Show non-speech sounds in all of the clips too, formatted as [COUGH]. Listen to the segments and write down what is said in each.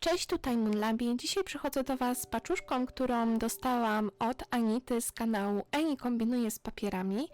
Cześć, tutaj Moonlabi. Dzisiaj przychodzę do Was z paczuszką, którą dostałam od Anity z kanału Eni kombinuje z papierami.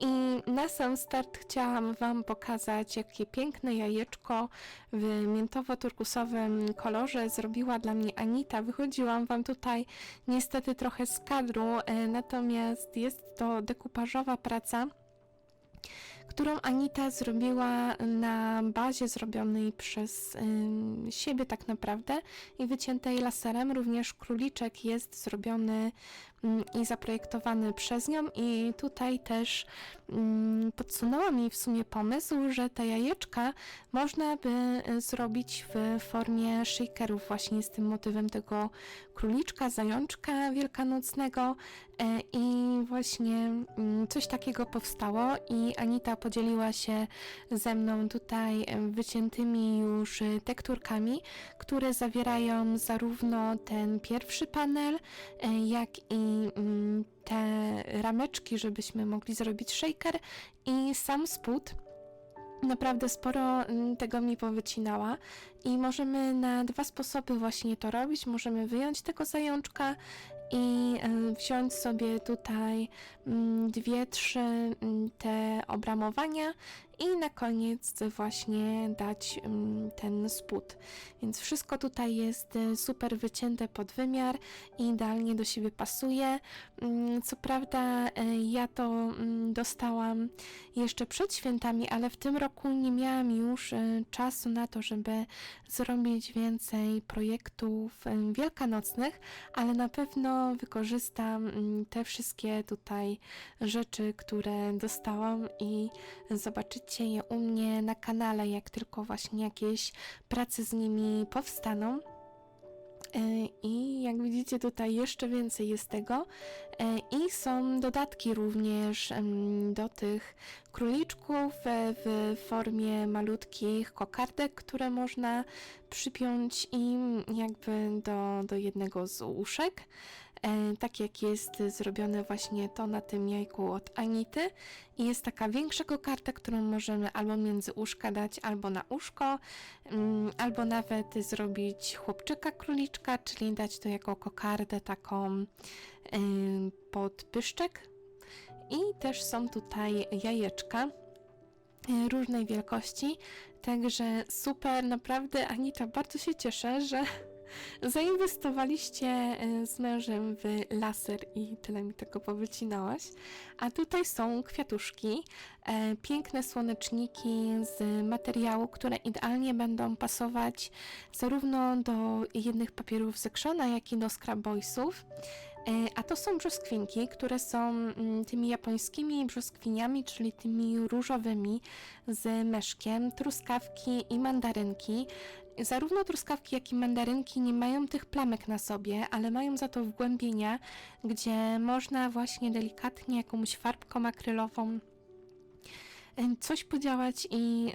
I na sam start chciałam Wam pokazać, jakie piękne jajeczko w miętowo-turkusowym kolorze zrobiła dla mnie Anita. Wychodziłam Wam tutaj niestety trochę z kadru, e, natomiast jest to dekupażowa praca którą Anita zrobiła na bazie zrobionej przez ym, siebie tak naprawdę i wyciętej laserem. Również króliczek jest zrobiony i zaprojektowany przez nią. I tutaj też ym, podsunęła mi w sumie pomysł, że te jajeczka można by y, zrobić w formie shakerów właśnie z tym motywem tego króliczka, zajączka wielkanocnego. E, i właśnie mm, coś takiego powstało i Anita podzieliła się ze mną tutaj em, wyciętymi już tekturkami, które zawierają zarówno ten pierwszy panel, e, jak i te rameczki, żebyśmy mogli zrobić shaker i sam spód. Naprawdę sporo mm, tego mi powycinała i możemy na dwa sposoby właśnie to robić. Możemy wyjąć tego zajączka i e, wziąć sobie tutaj mm, dwie, trzy mm, te obramowania i na koniec właśnie dać mm, ten spód. Więc wszystko tutaj jest e, super wycięte pod wymiar i idealnie do siebie pasuje. Co prawda e, ja to dostałam jeszcze przed świętami, ale w tym roku nie miałam już czasu na to, żeby zrobić więcej projektów wielkanocnych, ale na pewno wykorzystam mm, te wszystkie tutaj rzeczy, które dostałam i zobaczycie je u mnie na kanale, jak tylko właśnie jakieś prace z nimi powstaną. E, I jak widzicie, tutaj jeszcze więcej jest tego. E, I są dodatki również do tych króliczków e, w formie malutkich kokardek, które można przypiąć im jakby do, do jednego z uszek. E, tak jak jest zrobione właśnie to na tym jajku od Anity. I jest taka większa kokardka, którą możemy albo między uszka dać, albo na uszko, mm, albo nawet zrobić chłopczyka króliczka, czyli dać to jako kokardę taką em, pod pyszczek. I też są tutaj jajeczka e, różnej wielkości, także super, naprawdę Anita, bardzo się cieszę, że zainwestowaliście e, z mężem w laser i tyle mi tego powycinałaś. A tutaj są kwiatuszki, e, piękne słoneczniki z materiału, które idealnie będą pasować zarówno do jednych papierów z Krzona, jak i do Scrapboysów. E, A to są brzoskwinki, które są mm, tymi japońskimi brzoskwiniami, czyli tymi różowymi z meszkiem, truskawki i mandarynki. Zarówno truskawki, jak i mandarynki nie mają tych plamek na sobie, ale mają za to wgłębienia, gdzie można właśnie delikatnie jakąś farbką akrylową coś podziałać i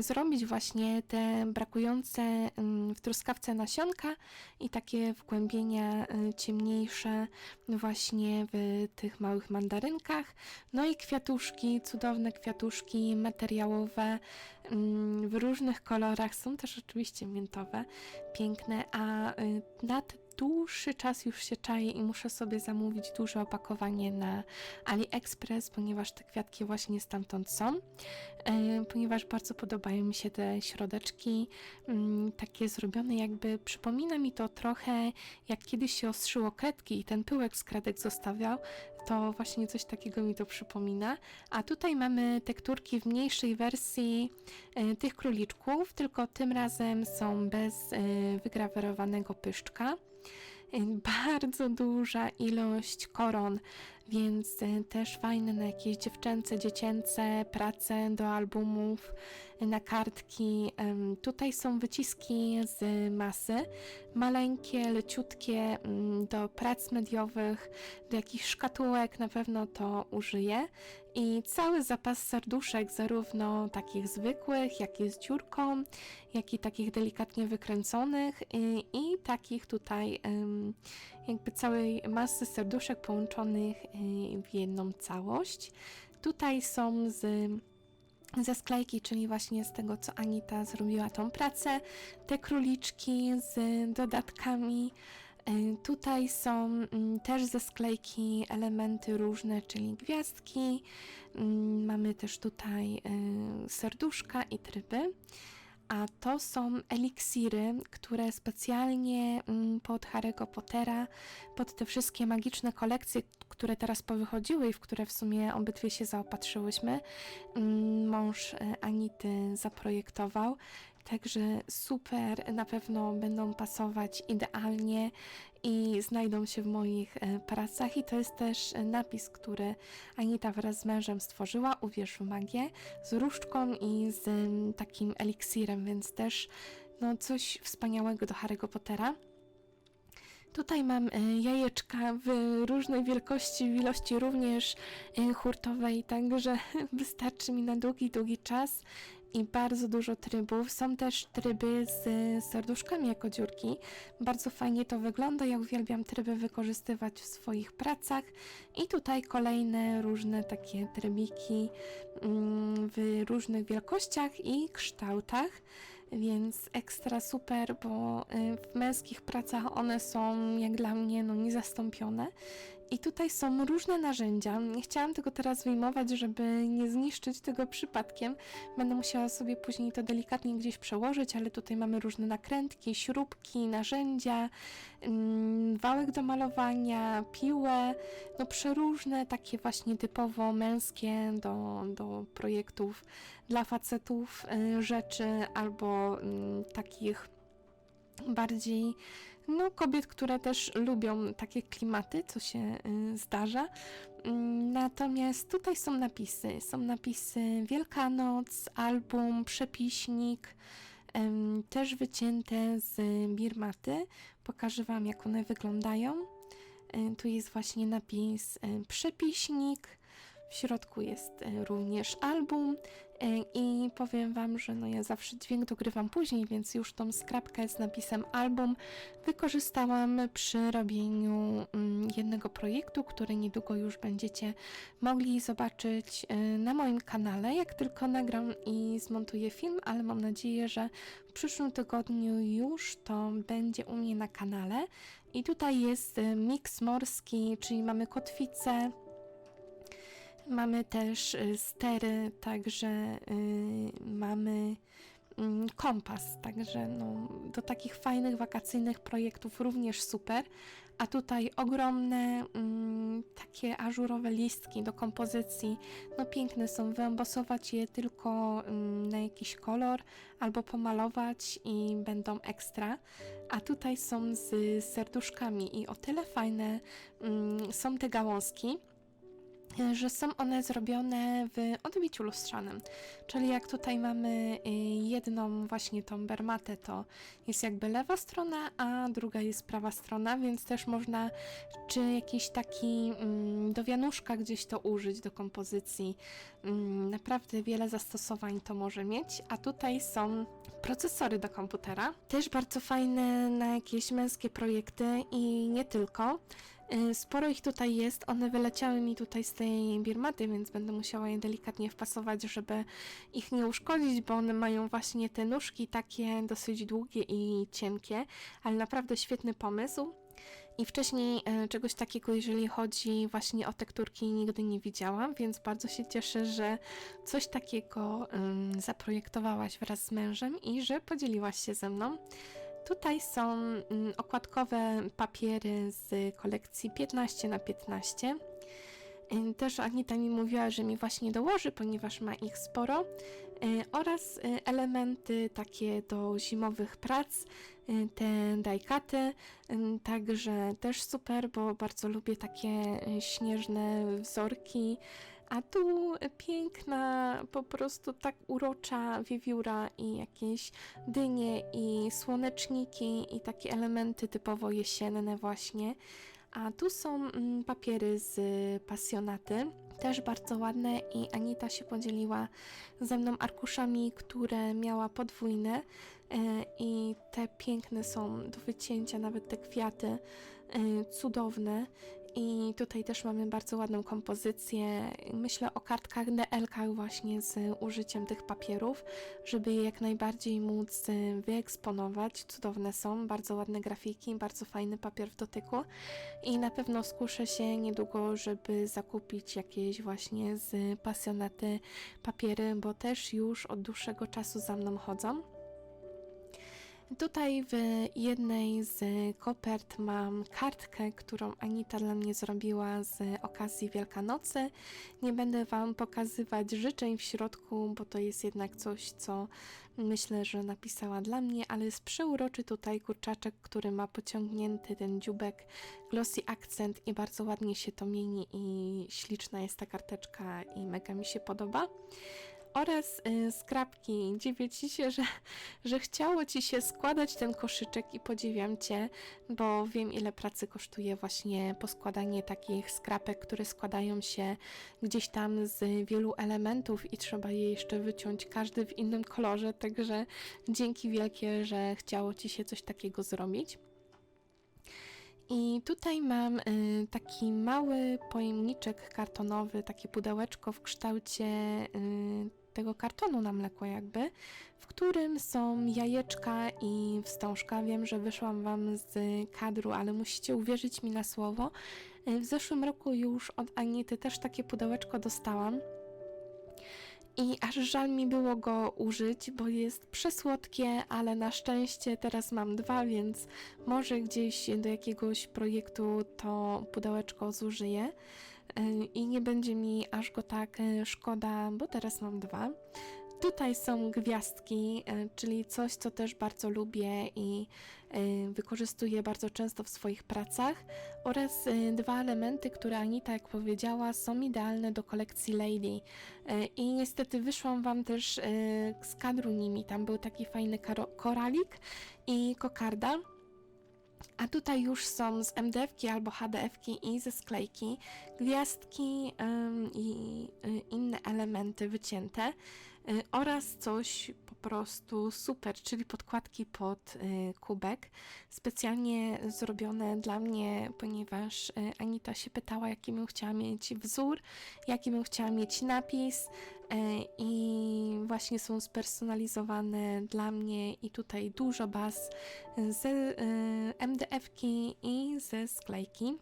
zrobić właśnie te brakujące w truskawce nasionka i takie wgłębienia e, ciemniejsze właśnie w tych małych mandarynkach. No i kwiatuszki, cudowne kwiatuszki materiałowe w różnych kolorach, są też oczywiście miętowe, piękne, a y, na te dłuższy czas już się czaję i muszę sobie zamówić duże opakowanie na AliExpress, ponieważ te kwiatki właśnie stamtąd są. E, ponieważ bardzo podobają mi się te środeczki, mm, takie zrobione jakby, przypomina mi to trochę jak kiedyś się ostrzyło kredki i ten pyłek z kredek zostawiał, to właśnie coś takiego mi to przypomina. A tutaj mamy tekturki w mniejszej wersji e, tych króliczków, tylko tym razem są bez e, wygrawerowanego pyszczka. Bardzo duża ilość koron, więc e, też fajne na jakieś dziewczęce, dziecięce prace do albumów, e, na kartki. Tutaj są wyciski z masy, maleńkie, leciutkie mm, do prac mediowych, do jakichś szkatułek, na pewno to użyję. I cały zapas serduszek, zarówno takich zwykłych, jak i z dziurką, jak i takich delikatnie wykręconych i, i takich tutaj jakby całej masy serduszek połączonych y, w jedną całość. Tutaj są z ze sklejki, czyli właśnie z tego, co Anita zrobiła tą pracę, te króliczki z dodatkami. Y, Tutaj są mm, też ze sklejki elementy różne, czyli gwiazdki. Mm, Mamy też tutaj y, serduszka i tryby. A to są eliksiry, które specjalnie mm, pod Harry'ego Pottera, pod te wszystkie magiczne kolekcje, które teraz powychodziły i w które w sumie obydwie się zaopatrzyłyśmy, mąż e, Anity zaprojektował. Także super, na pewno będą pasować idealnie i znajdą się w moich e, pracach. I to jest też napis, który Anita wraz z mężem stworzyła, Uwierz w magię, z różdżką i z takim eliksirem, więc też no, coś wspaniałego do Harry'ego Pottera. Tutaj mam e, jajeczka w różnej wielkości, w ilości również e, hurtowej, także [LAUGHS] wystarczy mi na długi, długi czas i bardzo dużo trybów. Są też tryby z serduszkami jako dziurki. Bardzo fajnie to wygląda. Ja uwielbiam tryby wykorzystywać w swoich pracach. I tutaj kolejne różne takie trybiki mm, w różnych wielkościach i kształtach. Więc ekstra super, bo y, w męskich pracach one są jak dla mnie no, niezastąpione. I tutaj są różne narzędzia. Nie chciałam tego teraz wyjmować, żeby nie zniszczyć tego przypadkiem. Będę musiała sobie później to delikatnie gdzieś przełożyć, ale tutaj mamy różne nakrętki, śrubki, narzędzia, mm, wałek do malowania, piłę, no przeróżne takie właśnie typowo męskie do, do projektów dla facetów y, rzeczy albo mm, takich bardziej no, kobiet, które też lubią takie klimaty, co się y, zdarza. Mm, Natomiast tutaj są napisy. Są napisy Wielkanoc, album, przepiśnik, też wycięte z birmaty. Pokażę Wam, jak one wyglądają. E, Tu jest właśnie napis e, przepiśnik. W środku jest również album i powiem Wam, że no ja zawsze dźwięk dogrywam później, więc już tą skrapkę z napisem album wykorzystałam przy robieniu mm, jednego projektu, który niedługo już będziecie mogli zobaczyć e, na moim kanale, jak tylko nagram i zmontuję film, ale mam nadzieję, że w przyszłym tygodniu już to będzie u mnie na kanale. I tutaj jest e, miks morski, czyli mamy kotwicę, Mamy też y, stery, także y, mamy mm, kompas, także no, do takich fajnych wakacyjnych projektów również super. A tutaj ogromne mm, takie ażurowe listki do kompozycji. No piękne są, wyembosować je tylko mm, na jakiś kolor albo pomalować i będą ekstra. A tutaj są z serduszkami i o tyle fajne są te gałązki, że są one zrobione w odbiciu lustrzanym. Czyli jak tutaj mamy y, jedną właśnie tą bermatę, to jest jakby lewa strona, a druga jest prawa strona, więc też można czy jakiś taki mm, do wianuszka gdzieś to użyć do kompozycji. Mm, Naprawdę wiele zastosowań to może mieć, a tutaj są procesory do komputera. Też bardzo fajne na jakieś męskie projekty i nie tylko. Y, Sporo ich tutaj jest, one wyleciały mi tutaj z tej birmaty, więc będę musiała je delikatnie wpasować, żeby ich nie uszkodzić, bo one mają właśnie te nóżki takie dosyć długie i cienkie, ale naprawdę świetny pomysł. I wcześniej e, czegoś takiego, jeżeli chodzi właśnie o tekturki, nigdy nie widziałam, więc bardzo się cieszę, że coś takiego zaprojektowałaś wraz z mężem i że podzieliłaś się ze mną. Tutaj są mm, okładkowe papiery z kolekcji 15 na 15. Y, Też Anita mi mówiła, że mi właśnie dołoży, ponieważ ma ich sporo. Y, Oraz y, elementy takie do zimowych prac, y, te dajkaty. Także też super, bo bardzo lubię takie śnieżne wzorki. A tu piękna, po prostu tak urocza wiewióra i jakieś dynie i słoneczniki i takie elementy typowo jesienne właśnie. A tu są mm, papiery z pasjonaty, też bardzo ładne i Anita się podzieliła ze mną arkuszami, które miała podwójne e, i te piękne są do wycięcia, nawet te kwiaty e, cudowne I tutaj też mamy bardzo ładną kompozycję. Myślę o kartkach DL-kach właśnie z użyciem tych papierów, żeby je jak najbardziej móc y, wyeksponować. Cudowne są, bardzo ładne grafiki, bardzo fajny papier w dotyku i na pewno skuszę się niedługo, żeby zakupić jakieś właśnie z pasjonaty papiery, bo też już od dłuższego czasu za mną chodzą. Tutaj w jednej z kopert mam kartkę, którą Anita dla mnie zrobiła z okazji Wielkanocy. Nie będę Wam pokazywać życzeń w środku, bo to jest jednak coś, co myślę, że napisała dla mnie, ale jest przeuroczy tutaj kurczaczek, który ma pociągnięty ten dziubek, glossy akcent i bardzo ładnie się to mieni i śliczna jest ta karteczka i mega mi się podoba oraz y, skrapki. Dziwię ci się, że, że chciało ci się składać ten koszyczek i podziwiam cię, bo wiem ile pracy kosztuje właśnie poskładanie takich skrapek, które składają się gdzieś tam z wielu elementów i trzeba je jeszcze wyciąć każdy w innym kolorze, także dzięki wielkie, że chciało ci się coś takiego zrobić. I tutaj mam y, taki mały pojemniczek kartonowy, takie pudełeczko w kształcie y, tego kartonu na mleko jakby, w którym są jajeczka i wstążka. Wiem, że wyszłam Wam z kadru, ale musicie uwierzyć mi na słowo. Y, W zeszłym roku już od Anity też takie pudełeczko dostałam. I aż żal mi było go użyć, bo jest przesłodkie, ale na szczęście teraz mam dwa, więc może gdzieś do jakiegoś projektu to pudełeczko zużyję i nie będzie mi aż go tak y, szkoda, bo teraz mam dwa. Tutaj są gwiazdki, y, czyli coś, co też bardzo lubię i y, wykorzystuję bardzo często w swoich pracach, oraz dwa elementy, które Anita, jak powiedziała, są idealne do kolekcji Lady. I niestety wyszłam Wam też z kadru nimi. Tam był taki fajny koralik i kokarda. A tutaj już są z MDF-ki albo HDF-ki i ze sklejki gwiazdki i y, inne elementy wycięte oraz coś po prostu super, czyli podkładki pod y, kubek, specjalnie zrobione dla mnie, ponieważ y, Anita się pytała, jaki bym chciała mieć wzór, jaki bym chciała mieć napis y, i właśnie są spersonalizowane dla mnie i tutaj dużo baz y, MDF-ki i ze sklejki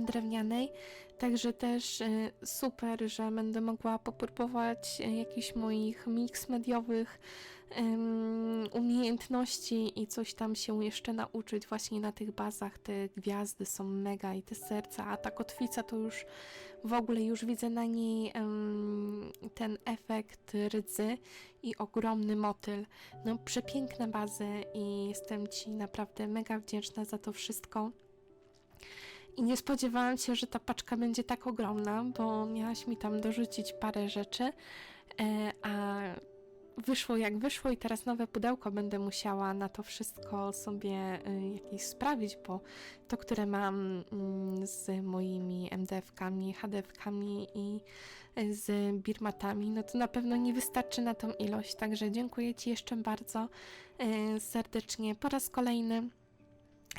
drewnianej, także też y, super, że będę mogła popróbować y, jakichś moich mix mediowych umiejętności i coś tam się jeszcze nauczyć właśnie na tych bazach. Te gwiazdy są mega i te serca, a ta kotwica to już w ogóle już widzę na niej ten efekt rdzy i ogromny motyl. No przepiękne bazy i jestem Ci naprawdę mega wdzięczna za to wszystko. I nie spodziewałam się, że ta paczka będzie tak ogromna, bo miałaś mi tam dorzucić parę rzeczy, e, a wyszło jak wyszło i teraz nowe pudełko będę musiała na to wszystko sobie e, jakieś sprawić, bo to, które mam mm, z moimi MDF-kami, HDF-kami i e, z birmatami, no to na pewno nie wystarczy na tą ilość, także dziękuję Ci jeszcze bardzo serdecznie po raz kolejny.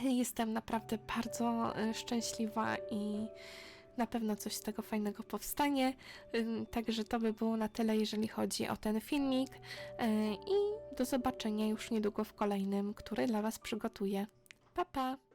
Jestem naprawdę bardzo y, szczęśliwa i na pewno coś z tego fajnego powstanie. Także to by było na tyle, jeżeli chodzi o ten filmik. Y, I do zobaczenia już niedługo w kolejnym, który dla Was przygotuję. Pa pa!